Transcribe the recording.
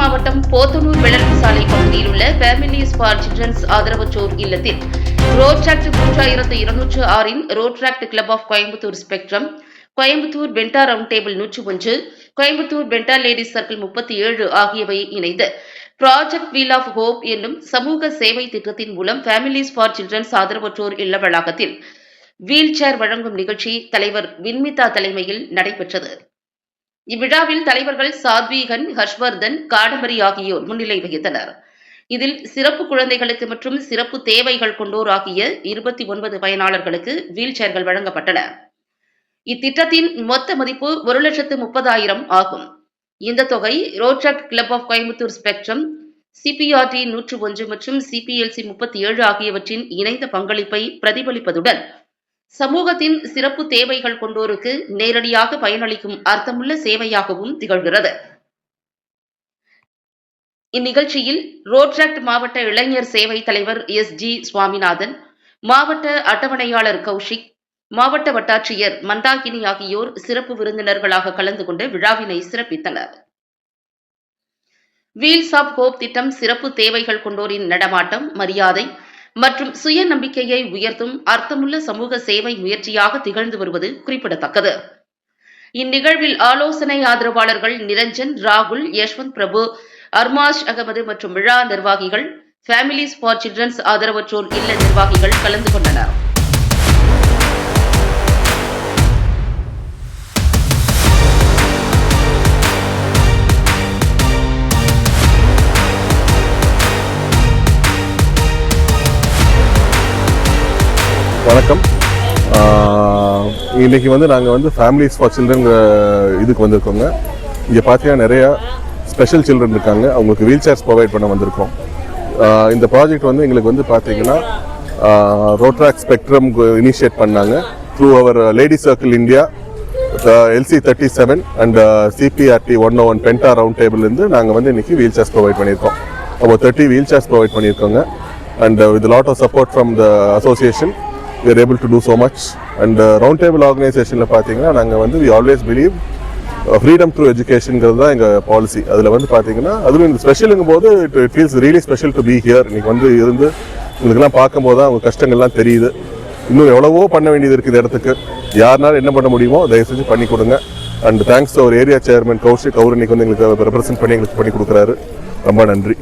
மாவட்டம் போத்தனூர் வெள்ளல் சாலை பகுதியில் உள்ள ஃபேமிலிஸ் ஃபார் சில்ட்ரன்ஸ் ஆதரவற்றோர் இல்லத்தில் ரோட்ராக்ட் மூன்றாயிரத்து இருநூற்று ஆறின் Rotaract club of Coimbatore spectrum Coimbatore penta round table நூற்று ஒன்று கோயம்புத்தூர் பென்டா லேடிஸ் சர்க்கிள் முப்பத்தி ஏழு ஆகியவை இணைந்து ப்ராஜெக்ட் வீல் ஆஃப் ஹோப் என்னும் சமூக சேவை திட்டத்தின் மூலம் ஃபேமிலிஸ் ஃபார் சில்ட்ரன்ஸ் ஆதரவற்றோர் இல்ல வளாகத்தில் வீல் சேர் வழங்கும் நிகழ்ச்சி தலைவர் வின்மிதா தலைமையில் நடைபெற்றது. இவ்விழாவில் தலைவர்கள் சாத்வீகன் ஹர்ஷ்வர்தன் காடமரி ஆகியோர் முன்னிலை வகித்தனர். இதில் சிறப்பு குழந்தைகளுக்கு மற்றும் சிறப்பு தேவைகள் கொண்டோர் ஆகிய இருபத்தி ஒன்பது பயனாளர்களுக்கு வீல் சேர்கள் வழங்கப்பட்டன. இத்திட்டத்தின் மொத்த மதிப்பு ஒரு லட்சத்து முப்பதாயிரம் ஆகும். இந்த தொகை Rotaract club of Coimbatore Spectrum CBRT நூற்று ஒன்று மற்றும் சிபிஎல்சி முப்பத்தி ஏழு ஆகியவற்றின் இணைந்த பங்களிப்பை பிரதிபலிப்பதுடன் சமூகத்தின் சிறப்பு தேவைகள் கொண்டோருக்கு நேரடியாக பயனளிக்கும் அர்த்தமுள்ள சேவையாகவும் திகழ்கிறது. இந்நிகழ்ச்சியில் ரோட்ராக்ட் மாவட்ட இளைஞர் சேவை தலைவர் எஸ் ஜி சுவாமிநாதன் மாவட்ட அட்டவணையாளர் கௌஷிக் மாவட்ட வட்டாட்சியர் மந்தாகினி ஆகியோர் சிறப்பு விருந்தினர்களாக கலந்து கொண்டு விழாவினை சிறப்பித்தனர். வீல்ஸ் ஆப் ஹோப் திட்டம் சிறப்பு தேவைகள் கொண்டோரின் நடமாட்டம் மரியாதை மற்றும் சுய நம்பிக்கையை உயர்த்தும் அர்த்தமுள்ள சமூக சேவை முயற்சியாக திகழ்ந்து வருவது குறிப்பிடத்தக்கது. இந்நிகழ்வில் ஆலோசனை ஆதரவாளர்கள் நிரஞ்சன் ராகுல் யஷ்வந்த் பிரபு அர்மாஷ் அகமது மற்றும் விழா நிர்வாகிகள் ஃபேமிலிஸ் ஃபார் சில்ட்ரன்ஸ் ஆதரவற்றோர் இல்ல நிர்வாகிகள் கலந்து கொண்டனர். வணக்கம். இன்றைக்கி வந்து நாங்கள் வந்து ஃபேமிலிஸ் ஃபார் சில்ட்ரனுங்கிற இதுக்கு வந்திருக்கோங்க. இங்கே பார்த்தீங்கன்னா நிறையா ஸ்பெஷல் சில்ட்ரன் இருக்காங்க. அவங்களுக்கு வீல் சேர்ஸ் ப்ரொவைட் பண்ண வந்திருக்கோம். இந்த ப்ராஜெக்ட் வந்து எங்களுக்கு வந்து பார்த்தீங்கன்னா ரோட்ராக் ஸ்பெக்ட்ரம் இனிஷியேட் பண்ணாங்க. Through our Lady Circle India LC thirty seven and CBRT one one Penta Round டேபிள்லேருந்து நாங்கள் வந்து இன்னைக்கு வீல் சேர்ஸ் ப்ரொவைட் பண்ணியிருக்கோம் அப்போ thirty wheelchairs provide பண்ணியிருக்கோங்க and with lot of support from the association we are able to do so much and Round Table ஆர்கனைசேஷனில் பார்த்தீங்கன்னா நாங்கள் வந்து we always believe freedom through எஜுகேஷனுங்கிறது தான் எங்கள் பாலிசி அதில் வந்து பார்த்தீங்கன்னா அதுவும் இந்த ஸ்பெஷலுங்கும் போது it it feels really special to be here இன்னைக்கு வந்து இருந்து உங்களுக்குலாம் பார்க்கும்போது தான் அவங்க கஷ்டங்கள்லாம் தெரியுது. இன்னும் எவ்வளவோ பண்ண வேண்டியது இருக்குது இந்த இடத்துக்கு. யாருனாலும் என்ன பண்ண முடியுமோ தயவு செஞ்சு பண்ணி கொடுங்க. And thanks our area chairman Kaushik அவர் இன்னைக்கு வந்து எங்களுக்கு ரெப்ரசென்ட் பண்ணி எங்களுக்கு பண்ணி கொடுக்குறாரு. ரொம்ப நன்றி.